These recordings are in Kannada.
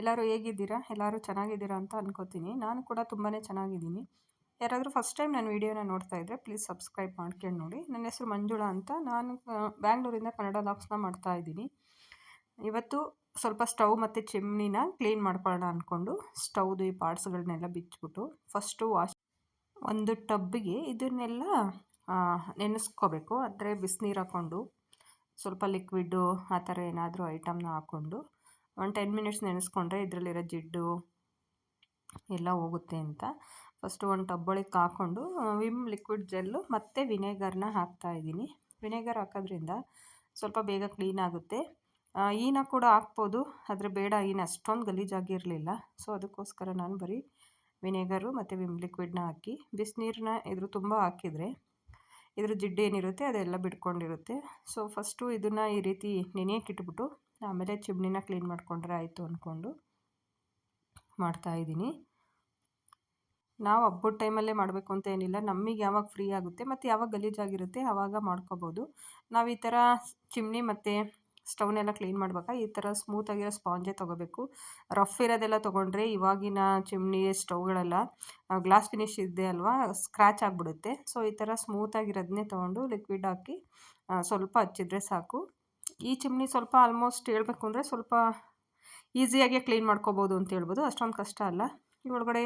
ಎಲ್ಲರೂ ಹೇಗಿದ್ದೀರಾ? ಎಲ್ಲರೂ ಚೆನ್ನಾಗಿದ್ದೀರಾ ಅಂತ ಅನ್ಕೋತೀನಿ. ನಾನು ಕೂಡ ತುಂಬಾ ಚೆನ್ನಾಗಿದ್ದೀನಿ. ಯಾರಾದರೂ ಫಸ್ಟ್ ಟೈಮ್ ನನ್ನ ವಿಡಿಯೋನ ನೋಡ್ತಾ ಇದ್ದರೆ ಪ್ಲೀಸ್ ಸಬ್ಸ್ಕ್ರೈಬ್ ಮಾಡ್ಕೊಂಡು ನೋಡಿ. ನನ್ನ ಹೆಸರು ಮಂಜುಳಾ ಅಂತ. ನಾನು ಬ್ಯಾಂಗ್ಳೂರಿಂದ ಕನ್ನಡ ಲಾಕ್ಸ್ನ ಮಾಡ್ತಾ ಇದ್ದೀನಿ. ಇವತ್ತು ಸ್ವಲ್ಪ ಸ್ಟವ್ ಮತ್ತು ಚಿಮ್ನಿನ ಕ್ಲೀನ್ ಮಾಡ್ಕೊಳ್ಳೋಣ ಅಂದ್ಕೊಂಡು ಸ್ಟವ್ದು ಈ ಪಾರ್ಟ್ಸ್ಗಳನ್ನೆಲ್ಲ ಬಿಚ್ಚಿಬಿಟ್ಟು ಫಸ್ಟು ವಾಶ್ ಒಂದು ಟಬ್ಗೆ ಇದನ್ನೆಲ್ಲ ನೆನೆಸ್ಕೋಬೇಕು. ಅಂದರೆ ಬಿಸಿನೀರು ಹಾಕ್ಕೊಂಡು ಸ್ವಲ್ಪ ಲಿಕ್ವಿಡ್ಡು ಆ ಥರ ಏನಾದರೂ ಐಟಮ್ನ ಹಾಕ್ಕೊಂಡು ಒಂದು ಟೆನ್ ಮಿನಿಟ್ಸ್ ನೆನೆಸ್ಕೊಂಡ್ರೆ ಇದರಲ್ಲಿರೋ ಜಿಡ್ಡು ಎಲ್ಲ ಹೋಗುತ್ತೆ ಅಂತ. ಫಸ್ಟು ಒಂದು ಟಬ್ಬೊಳಕ್ಕೆ ಹಾಕ್ಕೊಂಡು ವಿಮ್ ಲಿಕ್ವಿಡ್ ಜೆಲ್ಲು ಮತ್ತು ವಿನೆಗರ್ನ ಹಾಕ್ತಾಯಿದ್ದೀನಿ ವಿನೆಗರ್ ಹಾಕೋದ್ರಿಂದ ಸ್ವಲ್ಪ ಬೇಗ ಕ್ಲೀನ್ ಆಗುತ್ತೆ. ಈನ ಕೂಡ ಹಾಕ್ಬೋದು, ಆದರೆ ಬೇಡ, ಈನ ಅಷ್ಟೊಂದು ಗಲೀಜಾಗಿರಲಿಲ್ಲ ಸೊ ಅದಕ್ಕೋಸ್ಕರ ನಾನು ಬರೀ ವಿನೆಗರು ಮತ್ತು ವಿಮ್ ಲಿಕ್ವಿಡ್ನ ಹಾಕಿ ಬಿಸಿನೀರನ್ನ ಇದ್ರ ತುಂಬ ಹಾಕಿದರೆ ಇದ್ರ ಜಿಡ್ಡು ಏನಿರುತ್ತೆ ಅದೆಲ್ಲ ಬಿಟ್ಕೊಂಡಿರುತ್ತೆ. ಸೊ ಫಸ್ಟು ಇದನ್ನು ಈ ರೀತಿ ನೆನೆಯಕ್ಕೆ ಇಟ್ಬಿಟ್ಟು ಆಮೇಲೆ ಚಿಮ್ನಿನ ಕ್ಲೀನ್ ಮಾಡಿಕೊಂಡ್ರೆ ಆಯಿತು ಅಂದ್ಕೊಂಡು ಮಾಡ್ತಾಯಿದ್ದೀನಿ ನಾವು ಹಬ್ಬದ ಟೈಮಲ್ಲೇ ಮಾಡಬೇಕು ಅಂತ ಏನಿಲ್ಲ. ನಮಗೆ ಯಾವಾಗ ಫ್ರೀ ಆಗುತ್ತೆ, ಮತ್ತು ಯಾವಾಗ ಗಲೀಜಾಗಿರುತ್ತೆ ಆವಾಗ ಮಾಡ್ಕೋಬೋದು. ನಾವು ಈ ಥರ ಚಿಮ್ನಿ ಮತ್ತು ಸ್ಟವ್ನೆಲ್ಲ ಕ್ಲೀನ್ ಮಾಡ್ಬೇಕಾ? ಈ ಥರ ಸ್ಮೂತಾಗಿರೋ ಸ್ಪಾಂಜೇ ತೊಗೋಬೇಕು. ರಫ್ ಇರೋದೆಲ್ಲ ತೊಗೊಂಡ್ರೆ ಇವಾಗಿನ ಚಿಮ್ನಿ, ಸ್ಟವ್ಗಳೆಲ್ಲ ಗ್ಲಾಸ್ ಫಿನಿಶ್ ಇದೆ ಅಲ್ವಾ ಸ್ಕ್ರ್ಯಾಚ್ ಆಗಿಬಿಡುತ್ತೆ. ಸೊ ಈ ಥರ ಸ್ಮೂತಾಗಿರೋದನ್ನೇ ತೊಗೊಂಡು ಲಿಕ್ವಿಡ್ ಹಾಕಿ ಸ್ವಲ್ಪ ಹಚ್ಚಿದ್ರೆ ಸಾಕು. ಈ ಚಿಮ್ನಿ ಸ್ವಲ್ಪ ಆಲ್ಮೋಸ್ಟ್ ಹೇಳಬೇಕು ಅಂದರೆ ಸ್ವಲ್ಪ ಈಸಿಯಾಗಿ ಕ್ಲೀನ್ ಮಾಡ್ಕೋಬೋದು ಅಂತ ಹೇಳ್ಬೋದು. ಅಷ್ಟೊಂದು ಕಷ್ಟ ಅಲ್ಲ. ಈ ಒಳಗಡೆ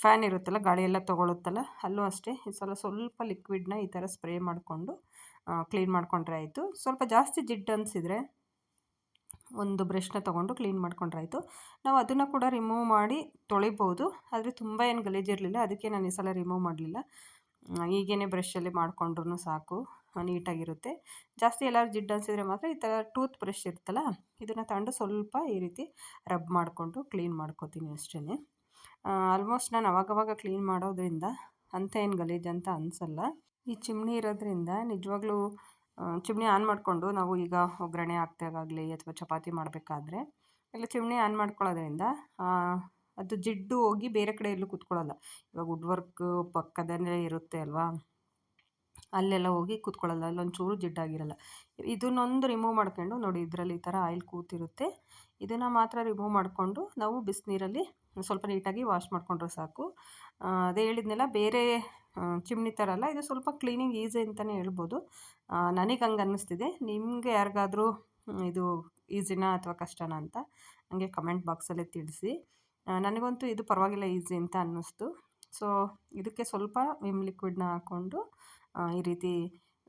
ಫ್ಯಾನ್ ಇರುತ್ತಲ್ಲ, ಗಾಳಿ ಎಲ್ಲ ತೊಗೊಳುತ್ತಲ್ಲ, ಅಲ್ಲೂ ಅಷ್ಟೇ. ಈ ಸಲ ಸ್ವಲ್ಪ ಲಿಕ್ವಿಡ್ನ ಈ ಥರ ಸ್ಪ್ರೇ ಮಾಡಿಕೊಂಡು ಕ್ಲೀನ್ ಮಾಡಿಕೊಂಡ್ರೆ ಆಯಿತು. ಸ್ವಲ್ಪ ಜಾಸ್ತಿ ಜಿಡ್ಡು ಅನಿಸಿದರೆ ಒಂದು ಬ್ರಷ್ನ ತೊಗೊಂಡು ಕ್ಲೀನ್ ಮಾಡ್ಕೊಂಡ್ರೆ ಆಯಿತು. ನಾವು ಅದನ್ನು ಕೂಡ ರಿಮೂವ್ ಮಾಡಿ ತೊಳಿಬೋದು. ಆದರೆ ತುಂಬ ಏನು ಗಲೀಜಿರಲಿಲ್ಲ ಅದಕ್ಕೆ ನಾನು ಈ ಸಲ ರಿಮೂವ್ ಮಾಡಲಿಲ್ಲ. ಈಗೇನೆ ಬ್ರಷಲ್ಲಿ ಮಾಡಿಕೊಂಡ್ರು ಸಾಕು. ನೀಟಾಗಿರುತ್ತೆ. ಜಾಸ್ತಿ ಎಲ್ಲರೂ ಜಿಡ್ಡು ಅನಿಸಿದ್ರೆ ಮಾತ್ರ ಈ ಥರ ಟೂತ್ ಬ್ರಷ್ ಇರುತ್ತಲ್ಲ, ಇದನ್ನು ತಗೊಂಡು ಸ್ವಲ್ಪ ಈ ರೀತಿ ರಬ್ ಮಾಡಿಕೊಂಡು ಕ್ಲೀನ್ ಮಾಡ್ಕೋತೀನಿ ಅಷ್ಟೇ ಆಲ್ಮೋಸ್ಟ್ ನಾನು ಅವಾಗವಾಗ ಕ್ಲೀನ್ ಮಾಡೋದ್ರಿಂದ ಅಂತ ಏನು ಗಲೀಜು ಅಂತ ಅನಿಸಲ್ಲ. ಈ ಚಿಮ್ಣಿ ಇರೋದ್ರಿಂದ ನಿಜವಾಗ್ಲೂ ಚಿಮ್ಣಿ ಆನ್ ಮಾಡಿಕೊಂಡು ನಾವು ಈಗ ಒಗ್ಗರಣೆ ಹಾಕ್ದಾಗಲಿ ಅಥವಾ ಚಪಾತಿ ಮಾಡಬೇಕಾದ್ರೆ, ಇಲ್ಲ ಚಿಮ್ಣಿ ಆನ್ ಮಾಡ್ಕೊಳ್ಳೋದ್ರಿಂದ ಅದು ಜಿಡ್ಡು ಹೋಗಿ ಬೇರೆ ಕಡೆ ಎಲ್ಲೂ ಕೂತ್ಕೊಳ್ಳಲ್ಲ. ಇವಾಗ ವುಡ್ ವರ್ಕ್ ಪಕ್ಕದಲ್ಲೇ ಇರುತ್ತೆ ಅಲ್ವಾ? ಅಲ್ಲೆಲ್ಲ ಹೋಗಿ ಕೂತ್ಕೊಳ್ಳಲ್ಲ, ಅಲ್ಲೊಂಚೂರು ಜಿಡ್ಡಾಗಿರಲ್ಲ. ಇದನ್ನೊಂದು ರಿಮೂವ್ ಮಾಡ್ಕೊಂಡು ನೋಡಿ ಇದರಲ್ಲಿ ಈ ಥರ ಆಯಿಲ್ ಕೂತಿರುತ್ತೆ. ಇದನ್ನು ಮಾತ್ರ ರಿಮೂವ್ ಮಾಡಿಕೊಂಡು ನಾವು ಬಿಸಿನೀರಲ್ಲಿ ಸ್ವಲ್ಪ ನೀಟಾಗಿ ವಾಶ್ ಮಾಡಿಕೊಂಡ್ರೆ ಸಾಕು. ಅದೇ ಹೇಳಿದ್ನೆಲ್ಲ, ಬೇರೆ ಚಿಮ್ನಿ ಥರ ಅಲ್ಲ, ಇದು ಸ್ವಲ್ಪ ಕ್ಲೀನಿಂಗ್ ಈಸಿ ಅಂತಲೇ ಹೇಳ್ಬೋದು. ನನಗೆ ಹಂಗೆ ಅನ್ನಿಸ್ತಿದೆ. ನಿಮಗೆ ಯಾರಿಗಾದರೂ ಇದು ಈಸಿನಾ ಅಥವಾ ಕಷ್ಟನಾ ಅಂತ ನನಗೆ ಕಮೆಂಟ್ ಬಾಕ್ಸಲ್ಲೇ ತಿಳಿಸಿ. ನನಗಂತೂ ಇದು ಪರವಾಗಿಲ್ಲ ಈಸಿ ಅಂತ ಅನ್ನಿಸ್ತು. ಸೊ ಇದಕ್ಕೆ ಸ್ವಲ್ಪ ವಿಮ್ ಲಿಕ್ವಿಡ್ನ ಹಾಕ್ಕೊಂಡು ಈ ರೀತಿ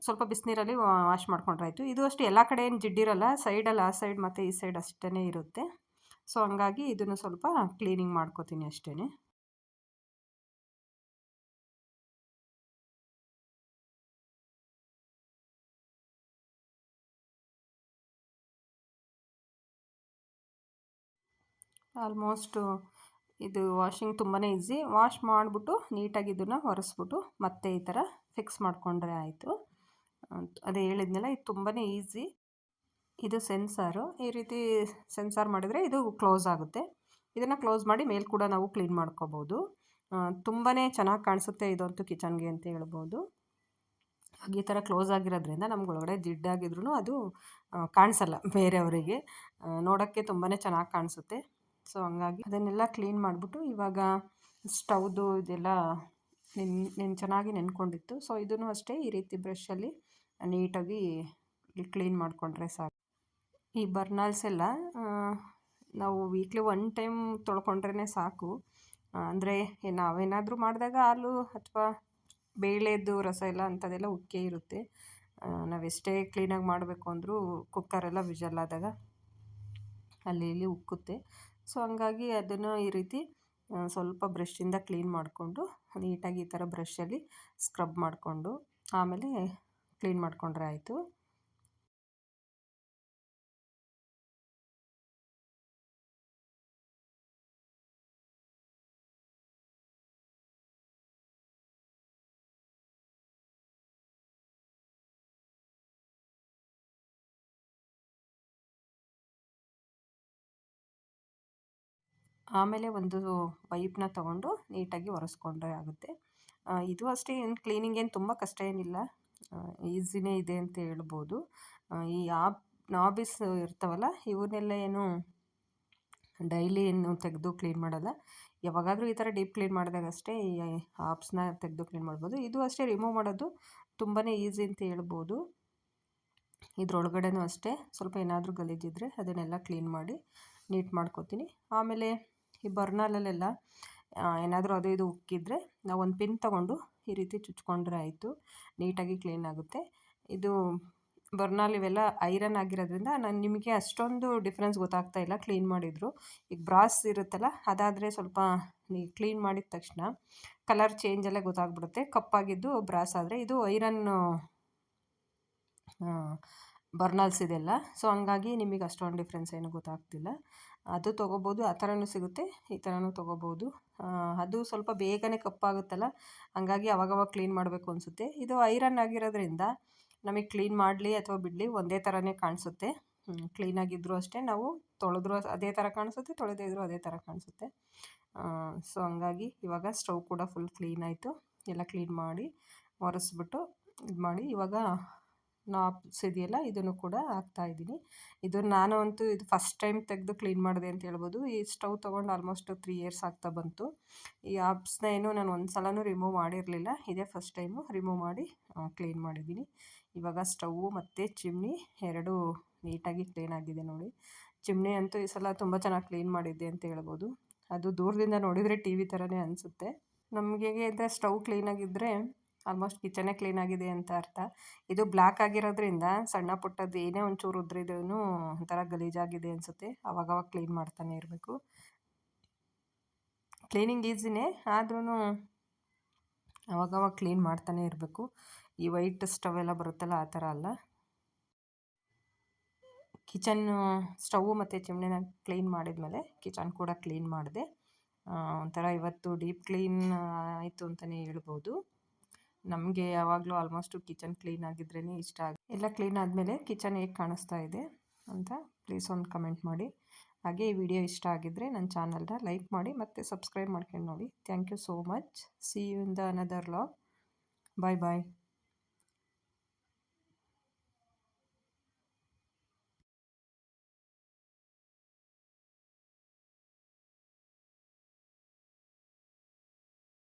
ಸ್ವಲ್ಪ ಬಿಸಿನೀರಲ್ಲಿ ವಾಶ್ ಮಾಡ್ಕೊಂಡ್ರೆ ಆಯಿತು. ಇದು ಅಷ್ಟು, ಎಲ್ಲ ಕಡೆ ಏನು ಜಿಡ್ಡಿರಲ್ಲ ಸೈಡಲ್ಲಿ ಆ ಸೈಡ್ ಮತ್ತು ಈ ಸೈಡ್ ಅಷ್ಟೇ ಇರುತ್ತೆ. ಸೊ ಹಂಗಾಗಿ ಇದನ್ನು ಸ್ವಲ್ಪ ಕ್ಲೀನಿಂಗ್ ಮಾಡ್ಕೋತೀನಿ ಅಷ್ಟೇ ಆಲ್ಮೋಸ್ಟು ಇದು ವಾಷಿಂಗ್ ತುಂಬಾ ಈಸಿ ವಾಶ್ ಮಾಡಿಬಿಟ್ಟು ನೀಟಾಗಿ ಇದನ್ನು ಒರೆಸ್ಬಿಟ್ಟು ಮತ್ತೆ ಈ ಥರ ಫಿಕ್ಸ್ ಮಾಡಿಕೊಂಡ್ರೆ ಆಯಿತು. ಅದೇ ಹೇಳಿದ್ನಲ್ಲ, ಇದು ತುಂಬಾ ಈಸಿ ಇದು ಸೆನ್ಸಾರು ಈ ರೀತಿ ಸೆನ್ಸಾರ್ ಮಾಡಿದರೆ ಇದು ಕ್ಲೋಸ್ ಆಗುತ್ತೆ. ಇದನ್ನು ಕ್ಲೋಸ್ ಮಾಡಿ ಮೇಲೆ ಕೂಡ ನಾವು ಕ್ಲೀನ್ ಮಾಡ್ಕೋಬೋದು. ತುಂಬಾ ಚೆನ್ನಾಗಿ ಕಾಣಿಸುತ್ತೆ ಇದಂತೂ ಕಿಚನ್ಗೆ ಅಂತ ಹೇಳ್ಬೋದು. ಈ ಥರ ಕ್ಲೋಸ್ ಆಗಿರೋದ್ರಿಂದ ನಮ್ಗೆ ಒಳಗಡೆ ಜಿಡ್ಡಾಗಿದ್ರೂ ಅದು ಕಾಣಿಸಲ್ಲ ಬೇರೆಯವರಿಗೆ. ನೋಡೋಕ್ಕೆ ತುಂಬಾ ಚೆನ್ನಾಗಿ ಕಾಣಿಸುತ್ತೆ. ಸೊ ಹಂಗಾಗಿ ಅದನ್ನೆಲ್ಲ ಕ್ಲೀನ್ ಮಾಡಿಬಿಟ್ಟು ಇವಾಗ ಸ್ಟೌದು ಇದೆಲ್ಲ ನೆನ್ ನೆನ್, ಚೆನ್ನಾಗಿ ನೆನ್ಕೊಂಡಿತ್ತು. ಸೊ ಇದನ್ನು ಅಷ್ಟೇ ಈ ರೀತಿ ಬ್ರಷಲ್ಲಿ ನೀಟಾಗಿ ಕ್ಲೀನ್ ಮಾಡಿಕೊಂಡ್ರೆ ಸಾಕು. ಈ ಬರ್ನಾಲ್ಸ್ ಎಲ್ಲ ನಾವು ವೀಕ್ಲಿ ಒನ್ ಟೈಮ್ ತೊಳ್ಕೊಂಡ್ರೇ ಸಾಕು. ಅಂದರೆ ನಾವೇನಾದರೂ ಮಾಡಿದಾಗ ಹಾಲು ಅಥವಾ ಬೇಳೆದು ರಸ ಎಲ್ಲ ಅಂಥದ್ದೆಲ್ಲ ಉಕ್ಕೇ ಇರುತ್ತೆ. ನಾವೆಷ್ಟೇ ಕ್ಲೀನಾಗಿ ಮಾಡಬೇಕು ಅಂದರೂ ಕುಕ್ಕರೆಲ್ಲ ವಿಜಲ್ ಆದಾಗ ಅಲ್ಲಿ ಇಲ್ಲಿ ಉಕ್ಕುತ್ತೆ. ಸೊ, ಹಂಗಾಗಿ ಅದನ್ನು ಈ ರೀತಿ ಸ್ವಲ್ಪ ಬ್ರಷಿಂದ ಕ್ಲೀನ್ ಮಾಡಿಕೊಂಡು, ನೀಟಾಗಿ ಈ ಥರ ಬ್ರಷಲ್ಲಿ ಸ್ಕ್ರಬ್ ಮಾಡಿಕೊಂಡು, ಆಮೇಲೆ ಕ್ಲೀನ್ ಮಾಡಿಕೊಂಡ್ರೆ ಆಯಿತು. ಆಮೇಲೆ ಒಂದು ವೈಪ್ನ ತಗೊಂಡು ನೀಟಾಗಿ ಒರೆಸ್ಕೊಂಡ್ರೆ ಆಗುತ್ತೆ. ಇದು ಅಷ್ಟೇ, ಏನು ಕ್ಲೀನಿಂಗ್ ಏನು ತುಂಬ ಕಷ್ಟ ಏನಿಲ್ಲ. ಈಸಿನೇ ಇದೆ ಅಂತ ಹೇಳ್ಬೋದು. ಈ ಆಬ್ ನಾಬಿಸ್ ಇರ್ತಾವಲ್ಲ ಇವನ್ನೆಲ್ಲ ಏನು ಡೈಲಿ ಏನು ತೆಗೆದು ಕ್ಲೀನ್ ಮಾಡಲ್ಲ. ಯಾವಾಗಾದರೂ ಈ ಥರ ಡೀಪ್ ಕ್ಲೀನ್ ಮಾಡಿದಾಗ ಅಷ್ಟೇ ಈ ಆಪ್ಸ್ನ ತೆಗೆದು ಕ್ಲೀನ್ ಮಾಡ್ಬೋದು. ಇದು ಅಷ್ಟೇ ರಿಮೂವ್ ಮಾಡೋದು ತುಂಬಾ ಈಸಿ ಅಂತ ಹೇಳ್ಬೋದು. ಇದ್ರೊಳಗಡೆನೂ ಅಷ್ಟೇ, ಸ್ವಲ್ಪ ಏನಾದರೂ ಗಲೀಜಿದ್ರೆ ಅದನ್ನೆಲ್ಲ ಕ್ಲೀನ್ ಮಾಡಿ ನೀಟ್ ಮಾಡ್ಕೋತೀನಿ. ಆಮೇಲೆ ಈ ಬರ್ನಲಲ್ಲೆಲ್ಲ ಏನಾದರೂ ಅದು ಇದು ಉಕ್ಕಿದ್ರೆ ನಾವು ಒಂದು ಪಿನ್ ತಗೊಂಡು ಈ ರೀತಿ ಚುಚ್ಕೊಂಡ್ರೆ ಆಯಿತು, ನೀಟಾಗಿ ಕ್ಲೀನ್ ಆಗುತ್ತೆ. ಇದು ಬರ್ನಾಲ್ ಇವೆಲ್ಲ ಐರನ್ ಆಗಿರೋದ್ರಿಂದ ನಾನು ನಿಮಗೆ ಅಷ್ಟೊಂದು ಡಿಫ್ರೆನ್ಸ್ ಗೊತ್ತಾಗ್ತಾ ಇಲ್ಲ, ಕ್ಲೀನ್ ಮಾಡಿದ್ರು. ಈಗ ಬ್ರಾಸ್ ಇರುತ್ತಲ್ಲ, ಅದಾದರೆ ಸ್ವಲ್ಪ ನೀ ಕ್ಲೀನ್ ಮಾಡಿದ ತಕ್ಷಣ ಕಲರ್ ಚೇಂಜ್ ಎಲ್ಲ ಗೊತ್ತಾಗ್ಬಿಡುತ್ತೆ. ಕಪ್ಪಾಗಿದ್ದು ಬ್ರಾಸ್ ಆದರೆ ಇದು ಐರನ್ನು ಬರ್ನಾಲ್ಸ್ ಇದೆಲ್ಲ ಸೊ ಹಂಗಾಗಿ ನಿಮಗೆ ಅಷ್ಟೊಂದು ಡಿಫ್ರೆನ್ಸ್ ಏನು ಗೊತ್ತಾಗ್ತಿಲ್ಲ. ಅದು ತೊಗೋಬೋದು, ಆ ಥರನೂ ಸಿಗುತ್ತೆ, ಈ ಥರನೂ ತೊಗೋಬೋದು. ಅದು ಸ್ವಲ್ಪ ಬೇಗನೆ ಕಪ್ಪಾಗುತ್ತಲ್ಲ, ಹಂಗಾಗಿ ಅವಾಗವಾಗ ಕ್ಲೀನ್ ಮಾಡಬೇಕು ಅನಿಸುತ್ತೆ. ಇದು ಐರನ್ ಆಗಿರೋದ್ರಿಂದ ನಮಗೆ ಕ್ಲೀನ್ ಮಾಡಲಿ ಅಥವಾ ಬಿಡಲಿ, ಒಂದೇ ಥರನೇ ಕಾಣಿಸುತ್ತೆ. ಕ್ಲೀನಾಗಿದ್ದರೂ ಅಷ್ಟೇ ನಾವು ತೊಳೆದ್ರೂ ಅದೇ ಥರ ಕಾಣಿಸುತ್ತೆ, ತೊಳೆದೇ ಇದ್ದರೂ ಅದೇ ಥರ ಕಾಣಿಸುತ್ತೆ. ಸೊ ಹಂಗಾಗಿ ಇವಾಗ ಸ್ಟವ್ ಕೂಡ ಫುಲ್ ಕ್ಲೀನ್ ಆಯಿತು. ಎಲ್ಲ ಕ್ಲೀನ್ ಮಾಡಿ ಒರೆಸ್ಬಿಟ್ಟು ಇದು ಮಾಡಿ ಇವಾಗ ನಾಪ್ಸ್ ಇದೆಯಲ್ಲ ಇದನ್ನು ಕೂಡ ಹಾಕ್ತಾಯಿದ್ದೀನಿ ಇದು ನಾನು ಅಂತೂ ಇದು ಫಸ್ಟ್ ಟೈಮ್ ತೆಗೆದು ಕ್ಲೀನ್ ಮಾಡಿದೆ ಅಂತ ಹೇಳ್ಬೋದು. ಈ ಸ್ಟವ್ ತೊಗೊಂಡು ಆಲ್ಮೋಸ್ಟ್ ತ್ರೀ ಇಯರ್ಸ್ ಆಗ್ತಾ ಬಂತು. ಈ ಆಪ್ಸ್ನ ಏನು ನಾನು ಒಂದು ಸಲನೂ ರಿಮೂವ್ ಮಾಡಿರಲಿಲ್ಲ. ಇದೇ ಫಸ್ಟ್ ಟೈಮು ರಿಮೂವ್ ಮಾಡಿ ಕ್ಲೀನ್ ಮಾಡಿದ್ದೀನಿ. ಇವಾಗ ಸ್ಟವ್ವು ಮತ್ತು ಚಿಮ್ನಿ ಎರಡೂ ನೀಟಾಗಿ ಕ್ಲೀನ್ ಆಗಿದೆ ನೋಡಿ. ಚಿಮ್ನಿ ಅಂತೂ ಈ ಸಲ ತುಂಬ ಚೆನ್ನಾಗಿ ಕ್ಲೀನ್ ಮಾಡಿದ್ದೆ ಅಂತ ಹೇಳ್ಬೋದು. ಅದು ದೂರದಿಂದ ನೋಡಿದರೆ ಟಿ ವಿ ಥರನೇ ಅನಿಸುತ್ತೆ. ನಮಗೆ ಅಂದರೆ ಸ್ಟವ್ ಕ್ಲೀನಾಗಿದ್ದರೆ ಆಲ್ಮೋಸ್ಟ್ ಕಿಚನೇ ಕ್ಲೀನ್ ಆಗಿದೆ ಅಂತ ಅರ್ಥ. ಇದು ಬ್ಲ್ಯಾಕ್ ಆಗಿರೋದ್ರಿಂದ ಸಣ್ಣ ಪುಟ್ಟದ್ದು ಏನೇ ಒಂಚೂರು ಉದ್ರಿದ್ರೂ ಒಂಥರ ಗಲೀಜಾಗಿದೆ ಅನಿಸುತ್ತೆ. ಅವಾಗವಾಗ ಕ್ಲೀನ್ ಮಾಡ್ತಾನೆ ಇರಬೇಕು. ಕ್ಲೀನಿಂಗ್ ಈಸಿನೇ ಆದ್ರೂ ಅವಾಗವಾಗ ಕ್ಲೀನ್ ಮಾಡ್ತಾನೆ ಇರಬೇಕು. ಈ ವೈಟ್ ಸ್ಟವ್ ಎಲ್ಲ ಬರುತ್ತಲ್ಲ ಆ ಥರ ಅಲ್ಲ. ಕಿಚನ್ ಸ್ಟವ್ ಮತ್ತು ಚಿಮ್ನಿನ ಕ್ಲೀನ್ ಮಾಡಿದ್ಮೇಲೆ ಕಿಚನ್ ಕೂಡ ಕ್ಲೀನ್ ಮಾಡಿದೆ. ಒಂಥರ ಇವತ್ತು ಡೀಪ್ ಕ್ಲೀನ್ ಆಯಿತು ಅಂತಲೇ ಹೇಳ್ಬೋದು. ನಮಗೆ ಯಾವಾಗಲೂ ಆಲ್ಮೋಸ್ಟು ಕಿಚನ್ ಕ್ಲೀನ್ ಆಗಿದ್ರೇ ಇಷ್ಟ ಆಗ, ಎಲ್ಲ ಕ್ಲೀನ್ ಆದಮೇಲೆ ಕಿಚನ್ ಹೇಗೆ ಕಾಣಿಸ್ತಾ ಇದೆ ಅಂತ ಪ್ಲೀಸ್ ಒಂದು ಕಮೆಂಟ್ ಮಾಡಿ. ಹಾಗೆ ಈ ವಿಡಿಯೋ ಇಷ್ಟ ಆಗಿದ್ದರೆ ನನ್ನ ಚಾನಲ್ನ ಲೈಕ್ ಮಾಡಿ ಮತ್ತು ಸಬ್ಸ್ಕ್ರೈಬ್ ಮಾಡ್ಕೊಂಡು ನೋಡಿ. Thank you so much see you in the another log bye bye